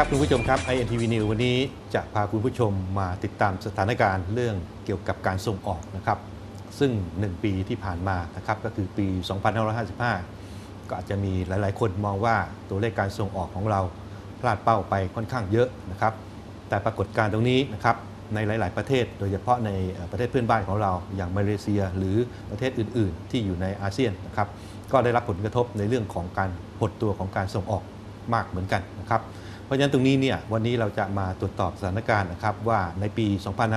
ครับคุณผู้ชมครับ INTV News วันนี้จะพาคุณผู้ชมมาติดตามสถานการณ์เรื่องเกี่ยวกับการส่งออกนะครับ ซึ่ง 1 ปีที่ผ่านมานะครับก็คือปี 2555 ก็อาจจะมีหลาย ๆ คนมองว่าตัวเลขการส่งออกของเราพลาดเป้าไปค่อนข้างเยอะนะครับ แต่ปรากฏการณ์ตรงนี้นะครับในหลาย ๆ ประเทศ โดยเฉพาะในประเทศเพื่อนบ้านของเรา อย่างมาเลเซีย หรือประเทศอื่น ๆ ที่อยู่ในอาเซียนนะครับก็ได้รับผลกระทบในเรื่องของการหดตัวของการส่งออกมากเหมือนกันนะครับ เพราะฉะนั้นตรงนี้เนี่ยวันนี้เราจะมาตรวจสอบสถานการณ์นะครับว่าในปี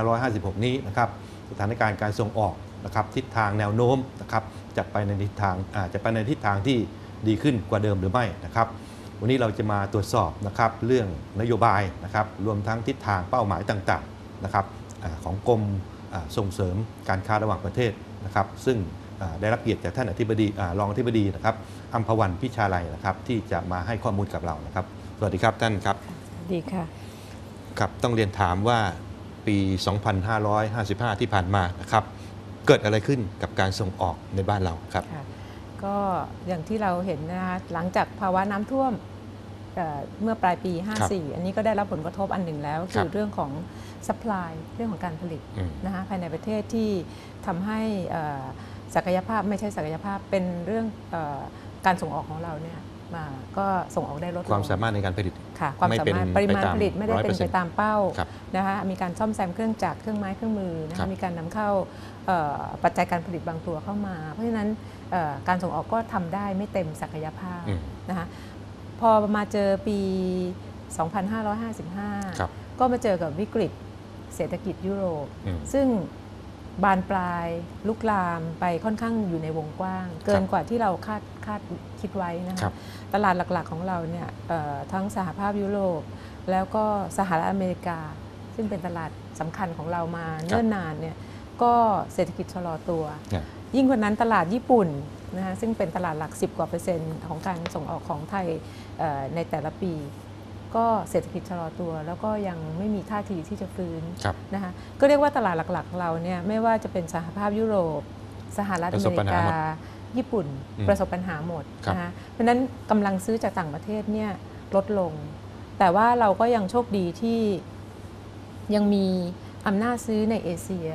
2556 นี้นะครับสถานการณ์การส่งออกนะครับทิศทางแนวโน้มนะครับจะไปในทิศทางอาจะไปในทิศทางที่ดีขึ้นกว่าเดิมหรือไม่นะครับ วันนี้เราจะมาตรวจสอบนะครับเรื่องนโยบายนะครับรวมทั้งทิศทางเป้าหมายต่างๆนะครับของกรมส่งเสริมการค้าระหว่างประเทศนะครับ ซึ่ง ได้รับเกียรติจากท่านอธิบดีอารองอธิบดีนะครับอัมพวันพิชาลัยนะครับ ที่จะมาให้ข้อมูลกับเรานะครับ สวัสดีครับท่านครับดีค่ะครับต้องเรียนถามว่าปี 2555 ที่ผ่านมานะครับ เกิดอะไรขึ้นกับการส่งออกในบ้านเราครับค่ะก็อย่างที่เราเห็นนะคะหลังจากภาวะน้ำท่วมเอ่อเมื่อปลายปี 54 อันนี้ก็ได้รับผลกระทบอันหนึ่งแล้วครัคืบอเรื่องของ supply เรื่องของการผลิตอืมนะคะภายในประเทศที่ทำให้เอ่อ ศักยภาพไม่ใช่ศักยภาพเป็นเรื่องเออการส่งออกของเราเนี่ยมาก็ส่งออกได้ลดลงความสามารถในการผลิตค่ะความไม่สาเป็นมารถปริมาณไปตามผลิตไม่ได้เป็นไป100%ตามเป้าครับนะคะมีการซ่อมแซมเครื่องจักรเครื่องไม้เครื่องมือนะครัคะบมีการนำเข้าเอ่อปัจจัยการผลิตบางตัวเข้ามา เพราะฉะนั้นเอ่อการส่งออกก็ทำได้ไม่เต็มศักยภาพอืมนะคะพอมาเจอปีครับ2555 ก็มาเจอกับวิกฤตเศรษฐกิจยุโรปอืมซึ่ง บานปลายลุกลามไปค่อนข้างอยู่ในวงกว้าง เกินกว่าที่เราคาดคาดคิดไว้นะครัคะบตลาดหลักๆของเราเนี่ยเอ่อทั้งสหภาพยุโรป แล้วก็สหรัฐอเมริกา ซึ่งเป็นตลาดสำคัญของเรามาเนิ่นนานเนี่ยก็เศรษฐกิจชะลอตัวเนี่ยยิ่งกว่านั้นตลาดญี่ปุ่นนะคะซึ่งเป็นตลาดหลัก 10 กว่าเปอร์เซ็นต์ของการส่งออกของไทยเอ่อในแต่ละปี ก็เศรษฐกิจชะลอตัว แล้วก็ยังไม่มีท่าทีที่จะฟื้นครับนะคะก็เรียกว่าตลาดหลักๆของเราเนี่ยไม่ว่าจะเป็นสหภาพยุโรป สหรัฐปอระเมสบปัญริหาหกามดญี่ปุ่นอืมประสบปัญหาหมดครับนะคะเพราะฉะนั้นกำลังซื้อจากต่างประเทศเนี่ยลดลง แต่ว่าเราก็ยังโชคดีที่ยังมีอำนาจซื้อในเอเชีย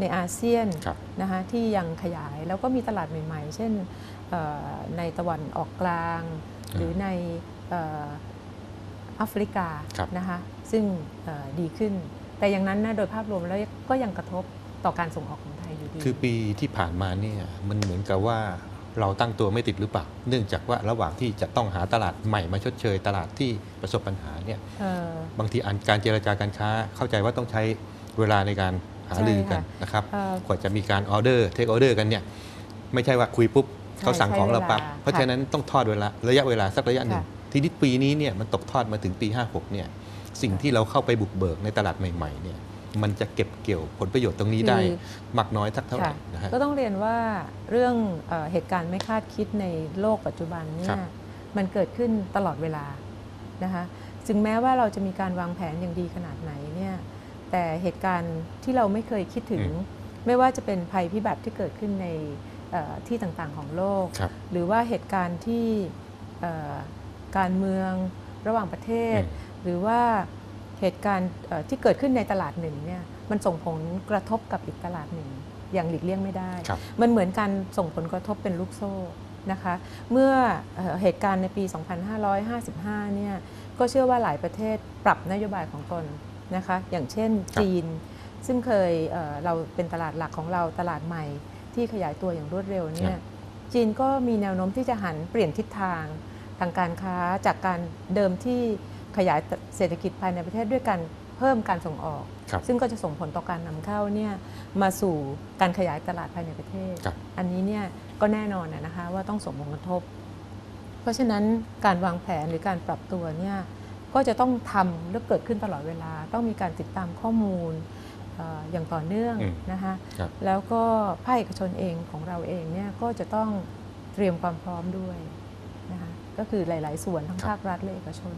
ในอาเซียนครับนะคะที่ยังขยายแล้วก็มีตลาดใหม่ ๆ เช่นเอ่อในตะวันออกกลาง หรือในเอ่อ แอฟริกาครับนะคะซึ่งเอ่อดีขึ้น แต่อย่างนั้นนะโดยภาพรวมแล้วก็ยังกระทบต่อการส่งออกของไทยอยู่ดี คือปีที่ผ่านมาเนี่ยมันเหมือนกับว่าเราตั้งตัวไม่ติดหรือเปล่า เนื่องจากว่าระหว่างที่จะต้องหาตลาดใหม่มาชดเชยตลาดที่ประสบปัญหาเนี่ยเอ่อบางทีอันการเจรจาการค้าเข้าใจว่าต้องใช้เวลาในการหาลือกันใช่ค่ะนะครับเอ่อกว่าจะมีการออเดอร์เทคออเดอร์กันเนี่ยไม่ใช่ว่าคุยปุ๊บใช่เขาสั่งของเราปั๊บใช้เวลาเพราะฉะนั้นต้องทอดเวลาระยะเวลาสักระยะหนึ่งค่ะ ทีนี้ปีนี้เนี่ยมันตกทอดมาถึงปี 56เนี่ยสิ่งที่เราเข้าไปบุกเบิกในตลาดใหม่ๆเนี่ยมันจะเก็บเกี่ยวผลประโยชน์ตรงนี้ได้คือมากน้อยทักเท่าไหร่ค่ะนะฮะก็ต้องเรียนว่าเรื่องเออเหตุการณ์ไม่คาดคิดในโลกปัจจุบันเนี่ครัยบมันเกิดขึ้นตลอดเวลานะคะจึงแม้ว่าเราจะมีการวางแผนอย่างดีขนาดไหนเนี่ยแต่เหตุการณ์ที่เราไม่เคยคิดถึง ไม่ว่าจะเป็นภัยพิบัติที่เกิดขึ้นในเอ่อที่ต่างๆของโลกครับหรือว่าเหตุการณ์ที่เอ่อ การเมืองระหว่างประเทศอืมหรือว่าเหตุการณ์เอ่อที่เกิดขึ้นในตลาดหนึ่งเนี่ยมันส่งผลกระทบกับอีกตลาดหนึ่ง อย่างหลีกเลี่ยงไม่ได้ครับมันเหมือนการส่งผลกระทบเป็นลูกโซ่นะคะเมื่อเอ่อเหตุการณ์ในปี 2555 เนี่ยก็เชื่อว่าหลายประเทศปรับนโยบายของตนนะคะอย่างเช่นครับจีน ซึ่งเคยเอ่อเราเป็นตลาดหลักของเราตลาดใหม่ที่ขยายตัวอย่างรวดเร็วเนี่ยจีนก็มีแนวโน้มที่จะหันเปลี่ยนทิศทาง ทางการค้าจากการเดิมที่ขยายเศรษฐกิจภายในประเทศด้วยการเพิ่มการส่งออกครับซึ่งก็จะส่งผลต่อการนำเข้าเนี่ยมาสู่การขยายตลาดภายในประเทศครับอันนี้เนี่ยก็แน่นอนนะนะคะว่าต้องส่งผลกระทบ เพราะฉะนั้นการวางแผนหรือการปรับตัวเนี่ยก็จะต้องทำและเกิดขึ้นตลอดเวลา ต้องมีการติดตามข้อมูลเอ่ออย่างต่อเนื่องอืมนะคะครับแล้วก็ภาคเอกชนเองของเราเองเนี่ยก็จะต้องเตรียมความพร้อมด้วยนะคะ ก็คือหลาย ๆ ส่วนทั้งภาครัฐและเอกชน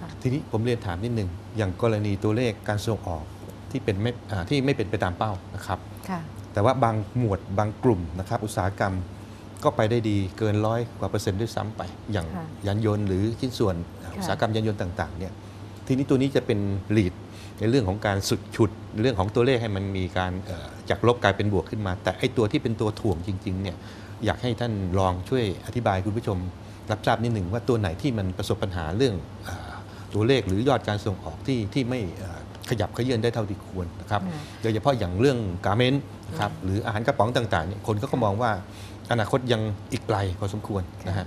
ค่ะทีนี้ผมเรียนถามนิดหนึ่งอย่างกรณีตัวเลขการส่งออกที่เป็นไม่อ่าที่ไม่เป็นไปตามเป้านะครับค่ะแต่ว่าบางหมวดบางกลุ่มนะครับอุตสาหกรรมก็ไปได้ดีเกินร้อยกว่าเปอร์เซ็นต์ด้วยซ้ำไป อย่างค่ะยานยนต์หรือชิ้นส่วนค่ะอุตสาหกรรมยานยนต์ต่างๆเนี่ยทีนี้ตัวนี้จะเป็นลีดในเรื่องของการสุดฉุดเรื่องของตัวเลขให้มันมีการเอ่อจากลบกลายเป็นบวกขึ้นมา แต่ไอ้ตัวที่เป็นตัวถ่วงจริงๆเนี่ยอยากให้ท่านลองช่วยอธิบายคุณผู้ชม รับทราบนิดหนึ่งว่าตัวไหนที่มันประสบปัญหาเรื่องเออตัวเลขหรือยอดการส่งออกที่ที่ไม่เอ่อขยับขยื่นได้เท่าที่ควรนะครับค่ะโดยเฉพาะอย่างเรื่องการเมนต์นะครับหรืออาหารกระป๋องต่างๆเนี่ยคนก็ก็มองว่าอนาคตยังอีกไกลพอสมควรนะฮะ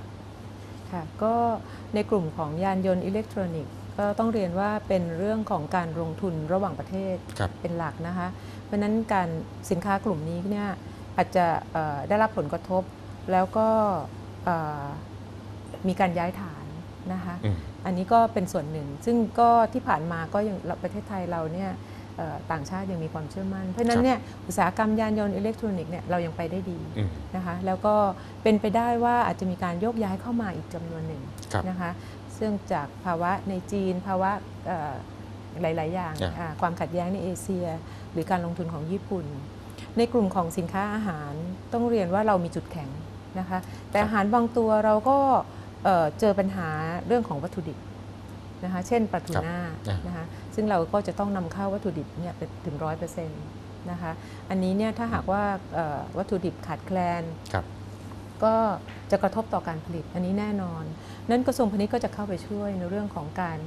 ค่ะก็ในกลุ่มของยานยนต์อิเล็กทรอนิกส์ก็ต้องเรียนว่าเป็นเรื่องของการลงทุนระหว่างประเทศครับเป็นหลักนะคะ เพราะฉะนั้นการสินค้ากลุ่มนี้เนี่ยอาจจะเอ่อได้รับผลกระทบแล้วก็เอ่อ มีการย้ายฐานนะคะอืมอันนี้ก็เป็นส่วนหนึ่ง ซึ่งก็ที่ผ่านมาก็ยังประเทศไทยเราเนี่ยเอ่อต่างชาติยังมีความเชื่อมั่น เพราะฉะนั้นเนี่ยอุตสาหกรรมยานยนต์อิเล็กทรอนิกส์เนี่ยเรายังไปได้ดีอืมนะคะแล้วก็เป็นไปได้ว่าอาจจะมีการโยกย้ายเข้ามาอีกจำนวนหนึ่งครับนะคะซึ่งจากภาวะในจีน ภาวะเอ่อหลาย ๆ อย่างอะอ่าความขัดแย้งในเอเชีย หรือการลงทุนของญี่ปุ่น ในกลุ่มของสินค้าอาหารต้องเรียนว่าเรามีจุดแข็งนะคะแต่อาหารบางตัวเราก็ เอ่อเจอปัญหาเรื่องของวัตถุดิบนะคะเช่นปลาทูครับน่าอะนะคะซึ่งเราก็จะต้องนำเข้าวัตถุดิบเนี่ยไปถึงร้อยเปอร์เซ็นต์นะคะอันนี้เนี่ยถ้าหากว่าเอ่อวัตถุดิบขาดแคลนครับก็จะกระทบต่อการผลิตอันนี้แน่นอน นั้นกระทรวงพาณิชย์ก็จะเข้าไปช่วยในเรื่องของการ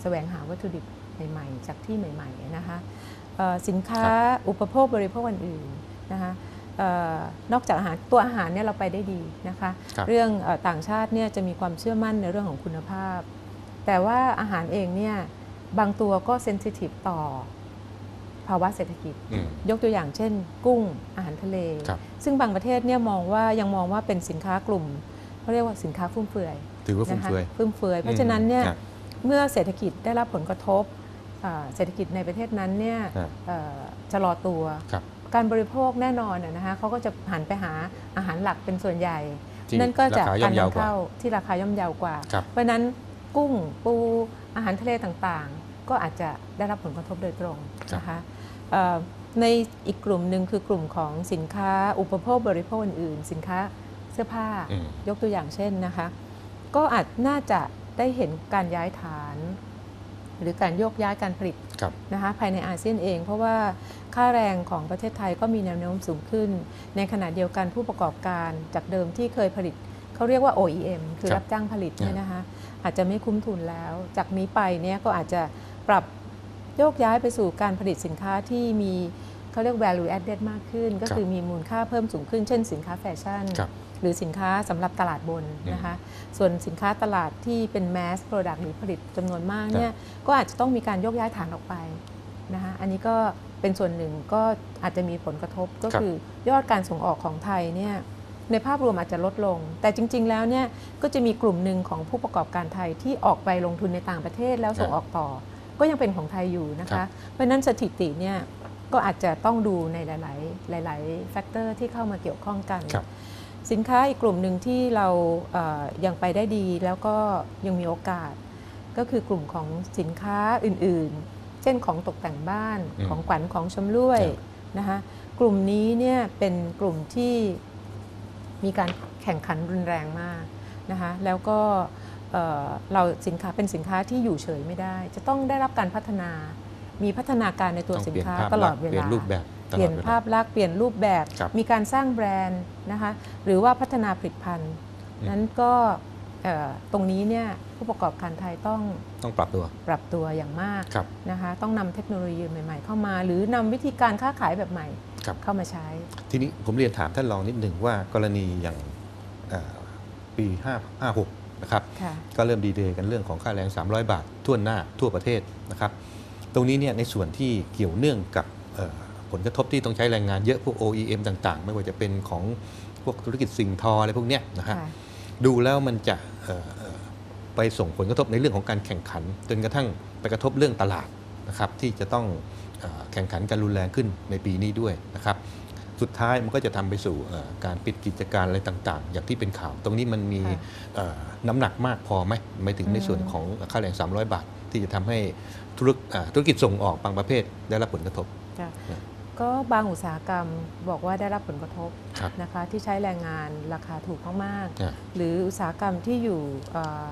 แสวงหาวัตถุดิบใหม่ๆ จากที่ใหม่ๆนะคะเอ่อสินค้าอุปโภคบริโภคอื่นๆนะคะเออ นอกจากอาหารตัวอาหารเนี่ยเราไปได้ดีนะคะครับเรื่องเออต่างชาติเนี่ยจะมีความเชื่อมั่นในเรื่องของคุณภาพ แต่ว่าอาหารเองเนี่ยบางตัวก็เซนซิทีฟต่อภาวะเศรษฐกิจอืมยกตัวอย่างเช่น กุ้งอาหารทะเลครับซึ่งบางประเทศเนี่ยมองว่ายังมองว่าเป็นสินค้ากลุ่มเขาเรียกว่าสินค้าฟุ่มเฟือยถือว่าฟุ่มนะคะเฟือยฟุ่มเฟือยเพราะฉะนั้นเนี่ยครับเมื่อเศรษฐกิจได้รับผลกระทบอ่าเศรษฐกิจในประเทศนั้นเนี่ยครับเอ่อชะลอตัวครับ การบริโภคแน่นอนนะนะคะเขาก็จะหันไปหาอาหารหลักเป็นส่วนใหญ่ที่นั่นก็จากราคาย่กาอรมเยาวกว่านำเข้าที่ราคาย่อมเยาวกว่าครับเพราะฉะนั้นกุ้งปูอาหารทะเลต่างๆ ก็อาจจะได้รับผลกระทบโดยตรงนะคะเอ่อในอีกกลุ่มหนึ่งคือกลุ่มของสินค้าอุปโภคบริโภคอื่นๆสินค้าเสื้อผ้าอืมยกตัวอย่างเช่นนะคะ ก็อาจน่าจะได้เห็นการย้ายฐาน หรือการโยกย้ายการผลิตครับนะคะภายในอาเซียนเอง เพราะว่าค่าแรงของประเทศไทยก็มีแนวโน้มสูงขึ้น ในขณะเดียวกันผู้ประกอบการจากเดิมที่เคยผลิตเขาเรียกว่า OEM คือครับรับจ้างผลิตเนี่ยนะคะอาจจะไม่คุ้มทุนแล้ว จากนี้ไปเนี่ยก็อาจจะปรับโยกย้ายไปสู่การผลิตสินค้าที่มีเขาเรียก value added มากขึ้น ก็คือมีมูลค่าเพิ่มสูงขึ้น เช่นสินค้าแฟชั่นครับ หรือสินค้าสำหรับตลาดบนนะคะ ส่วนสินค้าตลาดที่เป็น mass product หรือผลิตจำนวนมากเนี่ยก็อาจจะต้องมีการยกย้ายฐานออกไปนะคะอันนี้ก็เป็นส่วนหนึ่งก็อาจจะมีผลกระทบก็ครับคือยอดการส่งออกของไทยเนี่ยในภาพรวมอาจจะลดลง แต่จริง ๆ แล้วเนี่ยก็จะมีกลุ่มหนึ่งของผู้ประกอบการไทยที่ออกไปลงทุนในต่างประเทศแล้วส่งออกต่อ ก็ยังเป็นของไทยอยู่นะครัคะบเพราะฉะนั้นสถิติเนี่ยก็อาจจะต้องดูในหลาย ๆ หลาย ๆ แฟกเตอร์ที่เข้ามาเกี่ยวข้องกันครับ สินค้าอีกกลุ่มหนึ่งที่เราเอ่อยังไปได้ดีแล้วก็ยังมีโอกาส ก็คือกลุ่มของสินค้าอื่นๆ เช่นของตกแต่งบ้านอืมของขวัญของชำร่วยครับนะคะกลุ่มนี้เนี่ยเป็นกลุ่มที่มีการแข่งขันรุนแรงมากนะคะแล้วก็เอ่อเราสินค้าเป็นสินค้าที่อยู่เฉยไม่ได้ จะต้องได้รับการพัฒนามีพัฒนาการในตัวต้องสินเปลี่ยนค้าภาพตลลัอกดษณ์เวเปลี่ยลานรูปแบบต เปลลี่อยดนเวลาภาพลักษณ์เปลี่ยนรูปแบบครับมีการสร้างแบรนด์นะคะหรือว่าพัฒนาผลิตภัณฑ์อืมนั้นก็เอ่อตรงนี้เนี่ยผู้ประกอบการไทยต้องต้องปรับตัวปรับตัวอย่างมากครับนะคะต้องนำเทคโนโลยีใหม่ ๆ เข้ามา หรือนำวิธีการค้าขายแบบใหม่ครับเข้ามาใช้ ทีนี้ผมเรียนถามท่านรองนิดหนึ่งว่ากรณีอย่างเอ่อปี5 56นะครับค่ะก็เริ่มดีเดย์กันเรื่องของค่าแรง 300 บาททั่วหน้าทั่วประเทศนะครับ ตรงนี้เนี่ยในส่วนที่เกี่ยวเนื่องกับเอ่อ ผลกระทบที่ต้องใช้แรงงานเยอะพวก OEM ต่างๆ ไม่ว่าจะเป็นของพวกธุรกิจสิ่งทออะไรพวกเนี้ยนะฮะค่ะดูแล้วมันจะเอ่อเอ่อไปส่งผลกระทบในเรื่องของการแข่งขัน จนกระทั่งไปกระทบเรื่องตลาดนะครับที่จะต้องเออแข่งขันกันรุนแรงขึ้นในปีนี้ด้วยนะครับ สุดท้ายมันก็จะทำไปสู่เอ่อการปิดกิจการอะไรต่างๆ อย่างที่เป็นข่าว ตรงนี้มันมีค่ะเอ่อน้ำหนักมากพอไหมหมายถึงในอืมส่วนของค่าแรง 300 บาท ที่จะทำให้ธุรกอ่าธุรกิจส่งออกบางประเภทได้รับผลกระทบค่ะ ก็บางอุตสาหกรรมบอกว่าได้รับผลกระทบครับนะคะที่ใช้แรงงานราคาถูกมากอ่าๆหรืออุตสาหกรรมที่อยู่เออ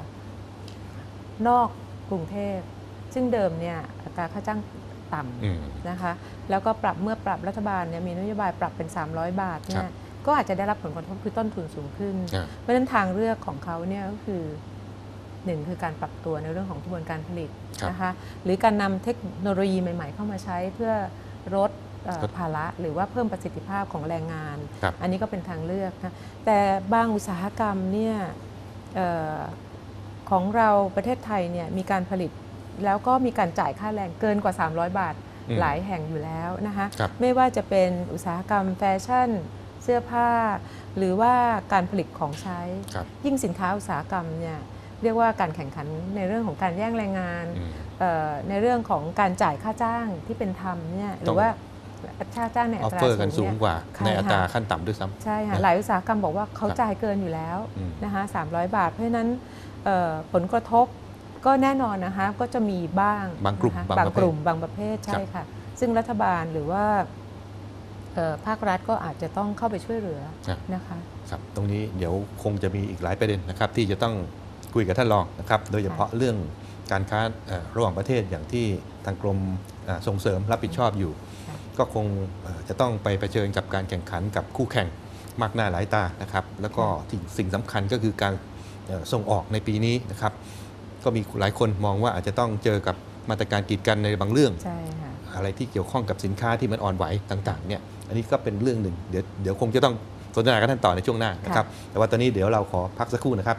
นอกกรุงเทพ ซึ่งเดิมเนี่ยอัตราค่าจ้างต่อืมำนะคะแล้วก็ปรับเมื่อปรับรัฐบาลเนี่ยมีนโยบายปรับเป็น 300 บาทเนี่ครัยบก็อาจจะได้รับผลกระทบคือต้นทุนสูงขึ้นอ่าเพราะฉะนั้นทางเลือกของเขาเนี่ยก็คือหนึ่งคือการปรับตัวในเรื่องของกระบวนการผลิตครับนะคะหรือการนำเทคโนโลยีใหม่ ๆ เข้ามาใช้เพื่อลดเอ่อลด ภาระหรือว่าเพิ่มประสิทธิภาพของแรงงานครับอันนี้ก็เป็นทางเลือกนะแต่บางอุตสาหกรรมเนี่ยเออของเราประเทศไทยเนี่ยมีการผลิตแล้วก็มีการจ่ายค่าแรงเกินกว่า 300 บาทอืมหลายแห่งอยู่แล้วนะคะครับไม่ว่าจะเป็นอุตสาหกรรมแฟชั่น เสื้อผ้า หรือว่าการผลิตของใช้ครับยิ่งสินค้าอุตสาหกรรมเนี่ยเรียกว่าการแข่งขันในเรื่องของการแย่งแรงงานอืมเอ่อในเรื่องของการจ่ายค่าจ้างที่เป็นธรรมเนี่ยหต้รือองว่า ค่าจ้างในออัอฟตราเฟอร์กันสูสูงงเนี่ยกว่าค่ะในอัตราค่ะขั้นต่ำด้วยซ้ำใช่ค่ะนะหลายอุตสาหกรรมบอกว่าเขาครับจ่ายเกินอยู่แล้วอืมนะคะ300บาท เพราะฉะนั้นเอ่อผลกระทบก็แน่นอนนะคะก็จะมีบ้างบางกลุ่มนะคะบางบางประเภทกลุ่มบางประเภทใช่ค่ะ ซึ่งรัฐบาลหรือว่าเอ่อภาครัฐก็อาจจะต้องเข้าไปช่วยเหลือครับนะคะครับตรงนี้เดี๋ยวคงจะมีอีกหลายประเด็นนะครับ ที่จะต้องคุยกับท่านรองนะครับ โดยเฉพาะเรื่องการค้าเอ่อระหว่างประเทศอย่างที่ทางกรมเอ่อส่งเสริมรับผิดชอบอยู่ค่ะ ก็คงเอ่อจะต้องไปเผชิญกับการแข่งขันกับคู่แข่งมากหน้าหลายตานะครับ แล้วก็ที่สิ่งสำคัญก็คือการเอ่อส่งออกในปีนี้นะครับ ก็มีหลายคนมองว่าอาจจะต้องเจอกับมาตรการกีดกันในบางเรื่องใช่ค่ะอะไรที่เกี่ยวข้องกับสินค้าที่มันอ่อนไหวต่างๆเนี่ยอันนี้ก็เป็นเรื่องหนึ่งเดี๋ยวเดี๋ยวคงจะต้องสนทนากับท่านต่อในช่วงหน้านะครับ แต่ว่าตอนนี้เดี๋ยวเราขอพักสักครู่นะครับ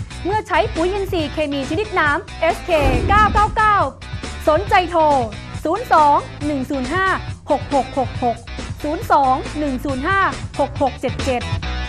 เมื่อใช้ปุ๋ยอินทรีย์เคมีชนิดน้ำ SK 999 สนใจโทร 02 105 6666 02 105 6677